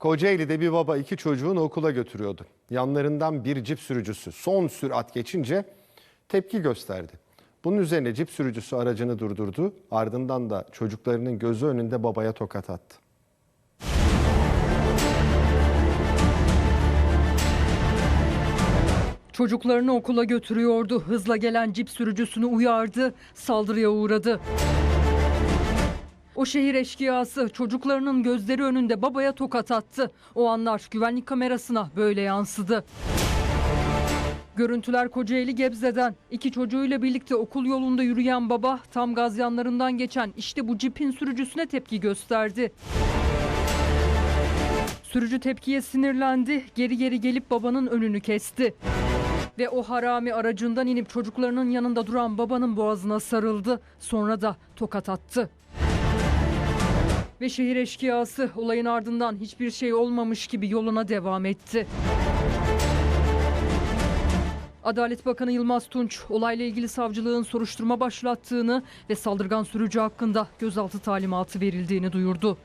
Kocaeli'de bir baba iki çocuğunu okula götürüyordu. Yanlarından bir cip sürücüsü son sürat geçince tepki gösterdi. Bunun üzerine cip sürücüsü aracını durdurdu. Ardından da çocuklarının gözü önünde babaya tokat attı. Çocuklarını okula götürüyordu. Hızla gelen cip sürücüsünü uyardı, saldırıya uğradı. O şehir eşkıyası çocuklarının gözleri önünde babaya tokat attı. O anlar güvenlik kamerasına böyle yansıdı. Görüntüler Kocaeli Gebze'den. İki çocuğuyla birlikte okul yolunda yürüyen baba tam gaz yanlarından geçen işte bu cipin sürücüsüne tepki gösterdi. Sürücü tepkiye sinirlendi, geri geri gelip babanın önünü kesti. Ve o harami aracından inip çocuklarının yanında duran babanın boğazına sarıldı. Sonra da tokat attı. Ve şehir eşkıyası olayın ardından hiçbir şey olmamış gibi yoluna devam etti. Adalet Bakanı Yılmaz Tunç olayla ilgili savcılığın soruşturma başlattığını ve saldırgan sürücü hakkında gözaltı talimatı verildiğini duyurdu.